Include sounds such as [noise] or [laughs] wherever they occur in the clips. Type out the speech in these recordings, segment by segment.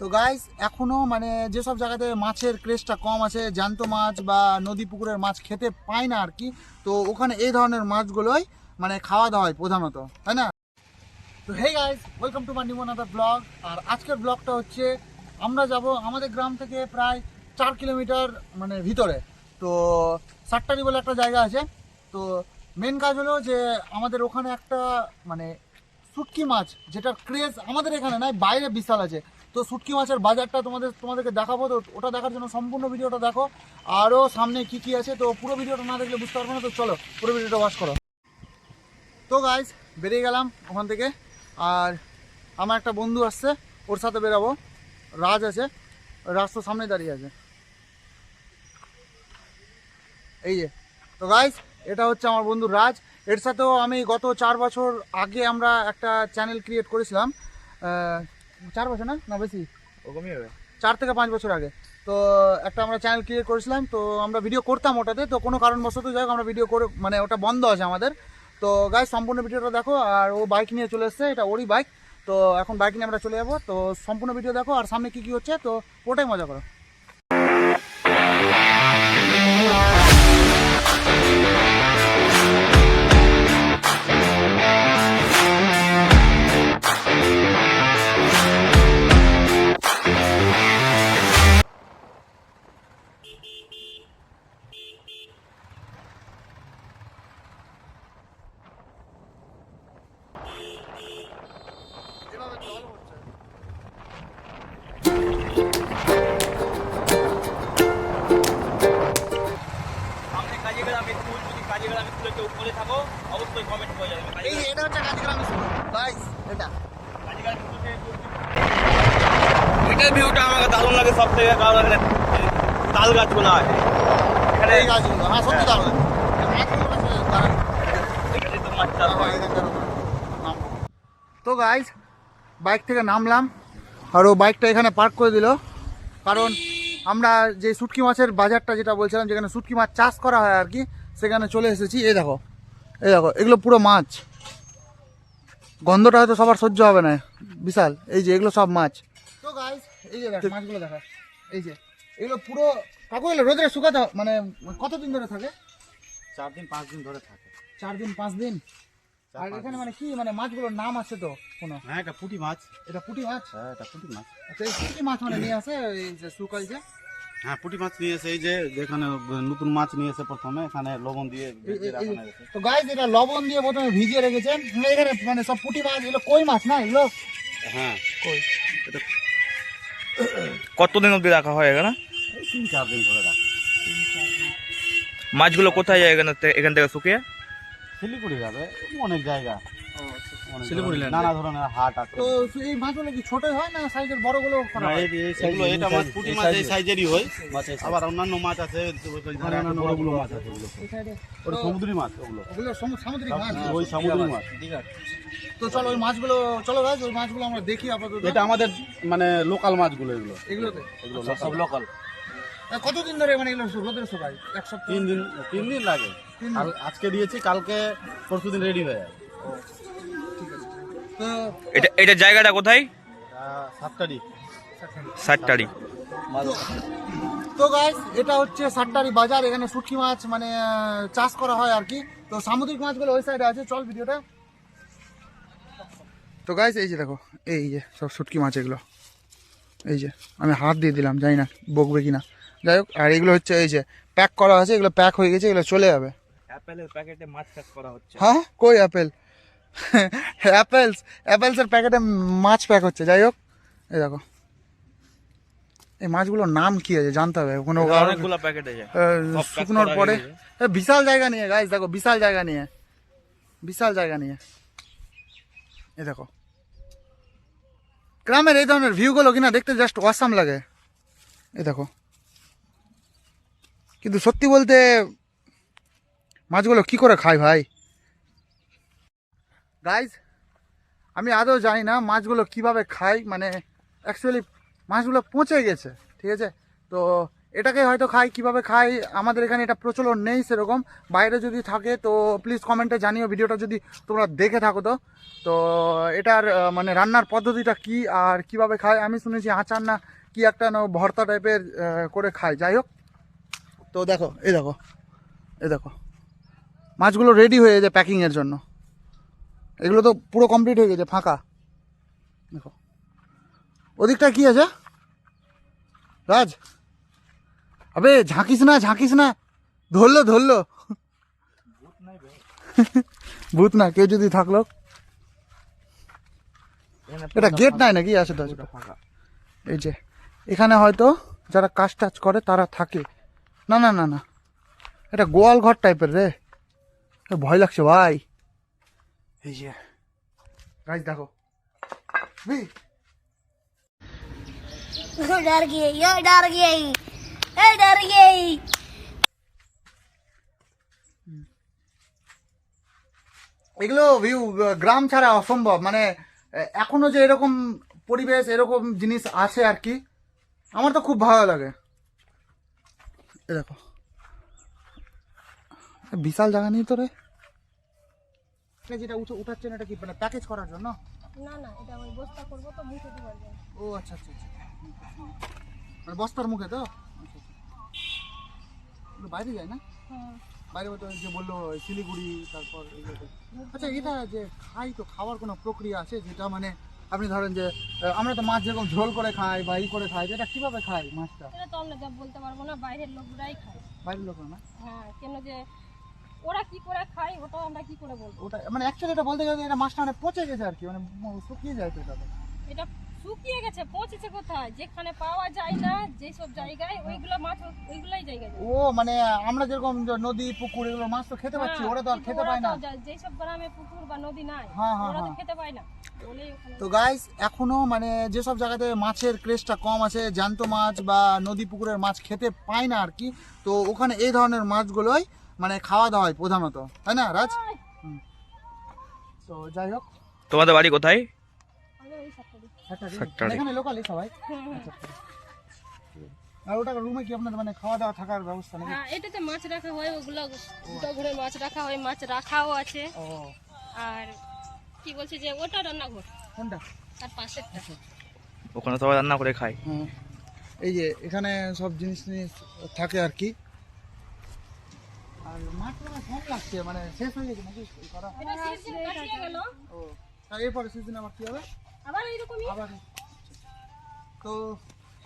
তো গাইস এখনও মানে যেসব জায়গাতে মাছের ক্রেজটা কম আছে, জ্যান্ত মাছ বা নদী পুকুরের মাছ খেতে পায় না আর কি তো ওখানে এই ধরনের মাছগুলোই মানে খাওয়া দাওয়া হয় প্রধানত, তাই না? তো hey guys welcome to my new another blog আর আজকের ব্লগটা হচ্ছে, আমরা যাব আমাদের গ্রাম থেকে প্রায় চার কিলোমিটার মানে ভিতরে, তো সাট্টারি বলে একটা জায়গা আছে, তো মেন কাজ হলো যে আমাদের ওখানে একটা মানে শুটকি মাছ, যেটার ক্রেজ আমাদের এখানে নয়, বাইরে বিশাল আছে তো শুটকি মাছের বাজারটা তোমাদের, তোমাদেরকে দেখাবো, তো ওটা দেখার জন্য সম্পূর্ণ ভিডিওটা দেখো। আরও সামনে কি কি আছে, তো পুরো ভিডিওটা না দেখলে বুঝতে পারব না, তো চলো পুরো ভিডিওটা ওয়াচ করো। তো গাইজ বেরিয়ে গেলাম ওখান থেকে, আর আমার একটা বন্ধু আসছে, ওর সাথে বেরাবো। রাজ আছে, রাজ তো সামনে দাঁড়িয়ে আছে। এই যে, তো গাইজ এটা হচ্ছে আমার বন্ধু রাজ। এর সাথেও আমি গত চার বছর আগে আমরা একটা চ্যানেল ক্রিয়েট করেছিলাম চার বছর না? না বেশি। ওরকমই হবে চার থেকে পাঁচ বছর আগে। তো একটা আমরা চ্যানেল ক্রিয়েট করেছিলাম তো আমরা ভিডিও করতাম ওটাতে তো কোনো কারণবশত যাই হোক আমরা ভিডিও করে মানে ওটা বন্ধ আছে আমাদের। তো গায়ে সম্পূর্ণ ভিডিওটা দেখো আর ও বাইক নিয়ে চলে এসছে এটা ওরই বাইক তো এখন বাইক নিয়ে আমরা চলে যাব তো সম্পূর্ণ ভিডিও দেখো আর সামনে কী কী হচ্ছে তো ওটাই মজা করো। এটা গাইস এটা লাগে সব থেকে তাল হ্যাঁ তো গাইজ বাইক থেকে নামলাম আর ও বাইকটা এখানে পার্ক করে দিল। কারণ আমরা যে শুটকি মাছের বাজারটা যেটা বলছিলাম, যেখানে শুটকি মাছ চাষ করা হয় আর কি, সেখানে চলে এসেছি। এই দেখো এই দেখো এগুলো পুরো মাছ। গন্ধটা হয়তো সবার সহ্য হবে না বিশাল। এই যে এগুলো সব মাছ। তো এই যে দেখো মাছগুলো দেখা। এই যে এগুলো পুরো কাকু এগুলো রোদে শুকাতে মানে কতদিন ধরে থাকে? চার দিন পাঁচ দিন ধরে থাকে। চার দিন পাঁচ দিন? আর এখানে মানে কি মানে মাছগুলোর নাম আছে তো কোনো? হ্যাঁ এটা পুঁটি মাছ। এটা পুঁটি মাছ? হ্যাঁ এটা পুঁটি মাছ। আচ্ছা এই পুঁটি মাছ মানে নিয়ে আসে এই যে শুকাইছে হ্যাঁ পুঁটি মাছ নিয়ে এসে এই যে যেখানে নতুন মাছ নিয়ে এসে প্রথমে এখানে লবণ দিয়ে তো গাইজ এটা লবণ দিয়ে প্রথমে ভিজিয়ে রেখেছেন। এখানে মানে সব পুঁটি মাছ এগুলো কই মাছ না? এগুলো হ্যাঁ। কই? কতদিন অবধি রাখা হয় এখানে? তিন চার দিন ধরে রাখে। মাছগুলো কোথায় যায় এখানে থেকে- এখান থেকে শুকিয়ে? শিলিগুড়ি যাবে অনেক জায়গা। শিলিগুড়ি নানা ধরনের হাট আছে। তো এই মাছগুলো কি হয় না সাইজের করা হয়? এগুলো এটা মাছ পুঁটি মাছ এই সাইজেরই হয়। আবার অন্যান্য মাছ আছে মাছ আছে ওগুলো সমুদ্রি ওগুলো। ওগুলো সামুদ্রিক মাছ। ওই সমুদ্রি মাছ। তো চলো ওই মাছগুলো চলো ওই মাছগুলো আমরা দেখি আপাতত। এটা আমাদের মানে লোকাল মাছগুলো এগুলো। এগুলোতে? এগুলো সব লোকাল কতদিন ধরে মানে এগুলো রোদের শুকায় এক সপ্তাহ? তিন দিন তিন দিন লাগে। আজকে দিয়েছি কালকে পরশু দিন রেডি হয়ে তো এটা এটা জায়গাটা কোথায়? সাতটারি। তো গাইস এটা হচ্ছে সাট্টারি বাজার। এখানে শুটকি মাছ মানে চাষ করা হয় আর কি। তো সামুদ্রিক মাছগুলো ওই সাইডে আছে। চল ভিডিওটা। তো গাইস এই যে দেখো এই যে সব শুটকি মাছ এগুলো। এই যে আমি হাত দিয়ে দিলাম জানি না বকবে কি না যাই হোক আর এগুলো হচ্ছে এই যে প্যাক করা আছে। এগুলো প্যাক হয়ে গেছে এগুলো চলে যাবে। অ্যাপেলের প্যাকেটে মাছ চাষ করা হচ্ছে। হ্যাঁ? কই অ্যাপেল অ্যাপেলস অ্যাপেলসের প্যাকেটে মাছ প্যাক হচ্ছে যাই হোক। এই দেখো। এই মাছগুলোর নাম কি আছে জানতে হবে। কোনো অনেকগুলো প্যাকেটে যায় আহ, সব pack শুকনোর করা পরে। গেছে। এ, বিশাল জায়গা নিয়ে গাইস দেখো বিশাল জায়গা নিয়ে। বিশাল জায়গা নিয়ে। এই দেখো। গ্রামের এই ধরনের ভিউগুলো কিনা দেখতে জাস্ট অসাম লাগে। এই দেখো। কিন্তু সত্যি বলতে মাছগুলো কি করে খায় ভাই? গাইজ আমি আদৌ জানি না মাছগুলো কীভাবে খায় মানে অ্যাকচুয়ালি মাছগুলো পচে গেছে, ঠিক আছে? তো এটাকে হয়তো খাই, কীভাবে খাই, আমাদের এখানে এটা প্রচলন নেই সেরকম। বাইরে যদি থাকে, তো প্লিজ কমেন্টে জানিও, ভিডিওটা যদি তোমরা দেখে থাকো তো। তো এটার মানে রান্নার পদ্ধতিটা কি আর কীভাবে খায় আমি শুনেছি আচার না কি একটা ভর্তা টাইপের করে খায়। যাই হোক, তো দেখো, এই দেখো এই দেখো। মাছগুলো রেডি হয়ে যায় প্যাকিংয়ের জন্য। এগুলো তো পুরো কমপ্লিট হয়ে গেছে, ফাঁকা। দেখো। ওদিকটা কি আছে? রাজ? আবে, ঝাঁকিস না ঝাঁকিস না। ধরলো ধরলো। ভূত না, কেউ যদি থাকল। এটা গেট নাই নাকি? আছে তো এই যে, এখানে হয়তো যারা কাজ টাজ করে, তারা থাকে। না না না না। এটা গোয়াল ঘর টাইপের রে। ভয় লাগছে, ভাই। এই যে গাছ দেখো এই, यो डर गई यो डर गई ए डर गई এগুলো ভিউ গ্রাম ছাড়া অসম্ভব মানে এ- এখনো যে এরকম পরিবেশ এরকম জিনিস আছে আর কি আমার তো খুব ভালো লাগে এ দেখো এ বিশাল জায়গা নেই তো রে এটা যেটা উঠে উঠাচ্ছেন এটা কি মানে প্যাকেজ করার জন্য? না না এটা ওই বস্তা করব তো মুখে পারবে ও আচ্ছা আচ্ছা আচ্ছা। মানে বস্তার মুখে তো। বাইরে যায় না? হ্যাঁ। বাইরে তো যে বলল শিলিগুড়ি তারপর আচ্ছা এটা যে খাই তো খাওয়ার কোনো প্রক্রিয়া আছে? যেটা মানে আপনি ধরেন যে আমরা তো মাছ যেরকম ঝোল করে খাই বা ই করে খাই এটা কীভাবে খাই মাছটা? এটা তো আমরা বলতে পারব না বাইরের লোকরাই খায়। বাইরের লোক না? হ্যাঁ কেন যে ওরা কি করে খায় ওটাও আমরা কি করে বলব? ওটা মানে অ্যাকচুয়ালি এটা বলতে গেলে এটা মাছটা মানে পচে গেছে আর কি মানে শুকিয়ে যায় তো এটা এটা শুকিয়ে গেছে পৌঁছেছে কোথায়? যেখানে পাওয়া যায় না যেসব জায়গায় ওইগুলো মাছ ওইগুলাই জায়গায় ও মানে আমরা যেরকম নদী পুকুর এগুলো মাছ তো খেতে পাচ্ছি হ্যাঁ, ওরা তো আর খেতে পায় না। যেসব গ্রামে পুকুর বা নদী নাই হ্যাঁ, হ্যাঁ, ওরা তো। খেতে পায় না। তো গাইস এখনও মানে যেসব জায়গাতে মাছের ক্রেজটা কম আছে জ্যান্ত মাছ বা নদী পুকুরের মাছ খেতে পায় না আর কি তো ওখানে এই ধরনের মাছগুলোই মানে খাওয়া দাওয়া হয় প্রধানত তাই না রাজ? হুম। তো যাই হোক। তোমাদের বাড়ি কোথায়। এখানে লোকালি সবাই? আর ওটা রুমে কি আপনাদের মানে খাওয়া দাওয়া থাকার ব্যবস্থা নাকি? হ্যাঁ এটাতে মাছ রাখা হয় ওগুলো দুটো ঘুরে মাছ রাখা হয় মাছ রাখাও আছে। ও। আর কি বলছে যে ওটা রান্নাঘর। কোনটা? তার পাশেরটা। ওখানে সবাই রান্না করে খায়। হ্যাঁ এই যে এখানে সব জিনিস জিনিস থাকে আর কি। আর মাছ মানে কম লাগছে মানে শেষ হয়ে গেছে নাকি? করা এটা সিজন কাটিয়ে গেল। ও তা এরপরে সিজন আবার কি হবে? আবার এইরকমই। আবার তো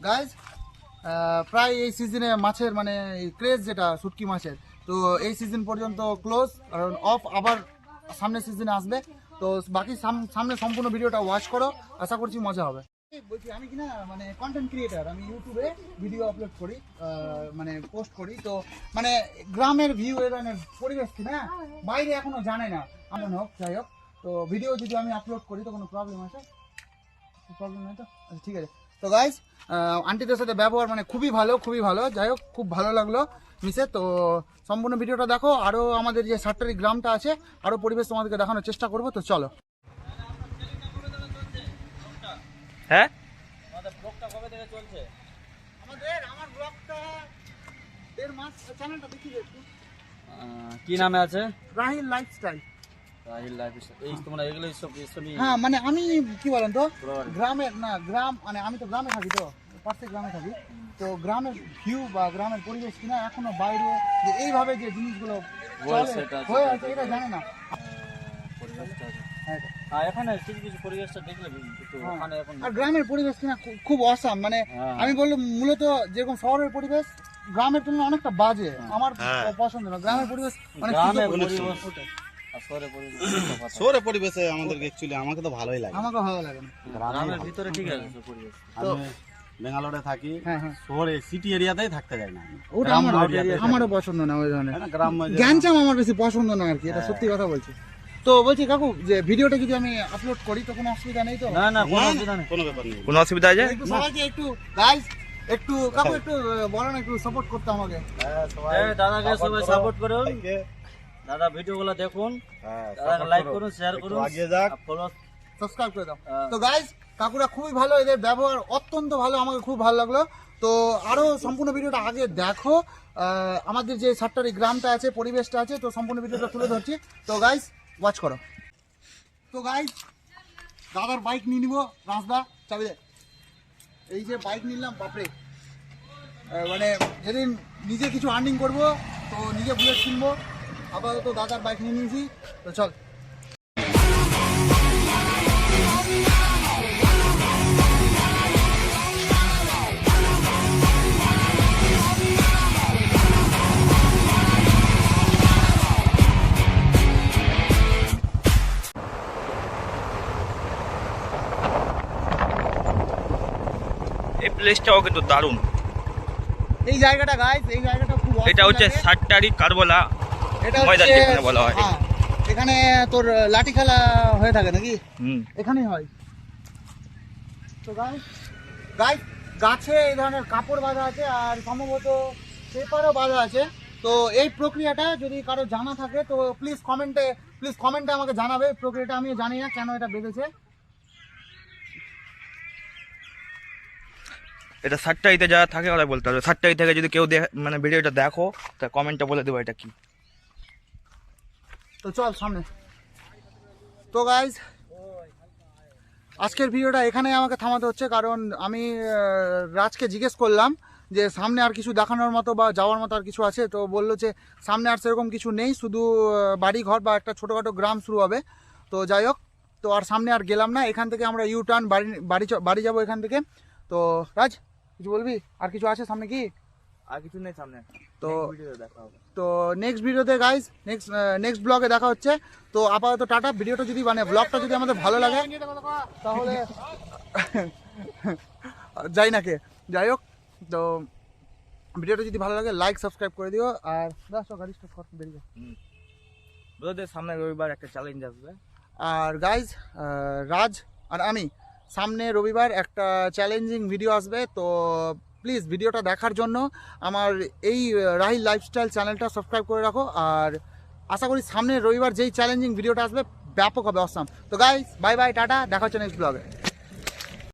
গাইজ প্রায় এই সিজনে মাছের মানে ক্রেজ যেটা শুটকি মাছের তো এই সিজন পর্যন্ত ক্লোজ কারণ অফ আবার সামনের সিজনে আসবে। তো বাকি সাম- সামনে সম্পূর্ণ ভিডিওটা ওয়াচ করো আশা করছি মজা হবে। আমি কি না মানে কন্টেন্ট ক্রিয়েটার আমি ইউটিউবে ভিডিও আপলোড করি মানে পোস্ট করি, তো মানে গ্রামের ভিউ এর মানে পরিবেশ কি না, বাইরে এখনও জানে না। এমন হোক, যাই হোক, তো ভিডিও যদি আমি আপলোড করি, তো কোনো প্রবলেম আছে? প্রবলেম নেই তো? আচ্ছা ঠিক আছে। তো গাইজ আন্টিদের সাথে ব্যবহার মানে খুবই ভালো খুবই ভালো। যাই হোক, খুব ভালো লাগল মিসে তো সম্পূর্ণ ভিডিওটা দেখো। আরও আমাদের যে সাতটারি গ্রামটা আছে আরও পরিবেশ তোমাদেরকে দেখানোর চেষ্টা করব। তো চলো। হ্যাঁ? আমাদের ব্লগটা কবে থেকে চলছে? আমাদের আমার ব্লগটা দেড় মাস চ্যানেলটা দেখিয়ে একটু। কি নামে আছে? রাহিল লাইফস্টাইল রাহিল লাইফ এই তোমরা এগুলো সব সবই হ্যাঁ মানে আমি কি বলেন তো? না গ্রাম মানে আমি তো গ্রামে থাকি তো পাশে গ্রামে থাকি। তো গ্রামের ভিউ বা গ্রামের পরিবেশ কিনা এখনও বাইরে যে এইভাবে যে জিনিসগুলো চলে, হয়ে আছে এটা জানে না। এখানে কিছু কিছু পরিবেশটা দেখলে হ্যাঁ। ওখানে এখন আর গ্রামের পরিবেশ কিনা খুব অসাম মানে হ্যাঁ। আমি বললাম মূলত যেরকম শহরের পরিবেশ গ্রামের তুলনায় অনেকটা বাজে। আমার পছন্দ না। গ্রামের পরিবেশ অনেক গ্রামে সুন্দর। পরিবেশ। পরিবেশ ওটাই। আর শহরে পরিবেশ তফাৎ। শহরে পরিবেশে আমাদেরকে অ্যাকচুয়ালি আমাকে তো ভালোই লাগে। আমাকে ভালো লাগে গ্রামের ভিতরে ঠিক আছে পরিবেশ। আমি ব্যাঙ্গালোরে থাকি হ্যাঁ হ্যাঁ। শহরে সিটি এরিয়াতেই থাকতে যাই না ওটা আমার আমারও পছন্দ না ওই ধরনের। হ্যাঁ গ্রাম জ্ঞানচাম আমার বেশি পছন্দ না আর কি এটা সত্যি কথা বলছি। তো বলছি কাকু যে ভিডিওটা যদি আমি আপলোড করি তো কোনো অসুবিধা নেই তো? না না কোনো অসুবিধা নেই। কোনো ব্যাপার নেই। কোনো অসুবিধা আছে? একটু সবাইকে একটু গাইস একটু কাকু একটু আহ, বলো না একটু সাপোর্ট করতে আমাকে। হ্যাঁ, সবাই দাদাকে সবাই সাপোর্ট করুন দাদা ভিডিওগুলো দেখুন। হ্যাঁ, লাইক করুন শেয়ার করুন আগিয়ে যাক। ফলো সাবস্ক্রাইব করে দাও। হ্যাঁ। তো গাইস কাকুরা খুবই ভালো এদের ব্যবহার অত্যন্ত ভালো আমাকে খুব ভালো লাগল। তো আরও সম্পূর্ণ ভিডিওটা আগে দেখো। আমাদের যে সাতটারি গ্রামটা আছে পরিবেশটা আছে তো সম্পূর্ণ ভিডিওটা তুলে ধরছি। তো গাইস ওয়াচ করো। তো গাইস দাদার বাইক নিয়ে নিবো, রাস্তা, চাবি এই যে বাইক নিলাম, বাপরে। মানে যেদিন নিজে কিছু আর্নিং করব, তো নিজে বুলেট কিনবো। আপাতত দাদার বাইক নিয়ে নিয়েছি, তো চল। প্লেসটাও কিন্তু দারুণ। এই জায়গাটা গাইস এই জায়গাটা খুব এটা হচ্ছে সাতটারি কারবলা ময়দান যেখানে বলা হয়। হ্যাঁ, এখানে তোর লাঠি খেলা হয়ে থাকে নাকি? হুম। এখানেই হয়। তো গাইস গাইস গাছে এই ধরনের কাপড় বাঁধা আছে আর সম্ভবত পেপারও বাঁধা আছে। তো এই প্রক্রিয়াটা যদি কারও জানা থাকে তো প্লিজ কমেন্টে প্লিজ কমেন্টে আমাকে জানাবে। প্রক্রিয়াটা আমি জানি না কেন এটা বেঁধেছে। এটা সাতটাইতে যারা থাকে ওরা বলতে পারবে। সাতটাই থেকে যদি কেউ মানে ভিডিওটা দেখো, তা কমেন্টটা বলে দেবো এটা কি। তো চল সামনে। তো গাইজ আজকের ভিডিওটা এখানে আমাকে থামাতে হচ্ছে, কারণ আমি রাজকে জিজ্ঞেস করলাম যে সামনে আর কিছু দেখানোর মতো বা যাওয়ার মতো আর কিছু আছে? তো বলল যে সামনে আর সেরকম কিছু নেই, শুধু বাড়ি ঘর বা একটা ছোটোখাটো গ্রাম শুরু হবে। তো যাই হোক, তো আর সামনে আর গেলাম না। এখান থেকে আমরা ইউ টার্ন বাড়ি বাড়ি বাড়ি যাব এখান থেকে। তো রাজ কিছু বলবি? আর কিছু আছে সামনে কি? আর কিছু নেই সামনে। তো তো নেক্সট ভিডিওতে গাইজ নেক্সট নেক্সট ব্লগে দেখা হচ্ছে। তো আপাতত টাটা ভিডিওটা যদি মানে ব্লগটা যদি আমাদের ভালো লাগে তাহলে [laughs] যাই না কে যাই হোক। তো ভিডিওটা যদি ভালো লাগে লাইক সাবস্ক্রাইব করে দিও আর গাড়ি স্টার্ট বেরিয়ে। সামনে রবিবার একটা চ্যালেঞ্জ আসবে। আর গাইজ রাজ আর আমি সামনে রবিবার একটা চ্যালেঞ্জিং ভিডিও আসবে, তো প্লিজ ভিডিওটা দেখার জন্য আমার এই রাহিল লাইফস্টাইল চ্যানেলটা সাবস্ক্রাইব করে রাখো। আর আশা করি সামনে রবিবার যেই চ্যালেঞ্জিং ভিডিওটা আসবে, ব্যাপক হবে অসাম তো গাইজ বাই বাই টাটা, দেখা হচ্ছে নেক্সট ব্লগে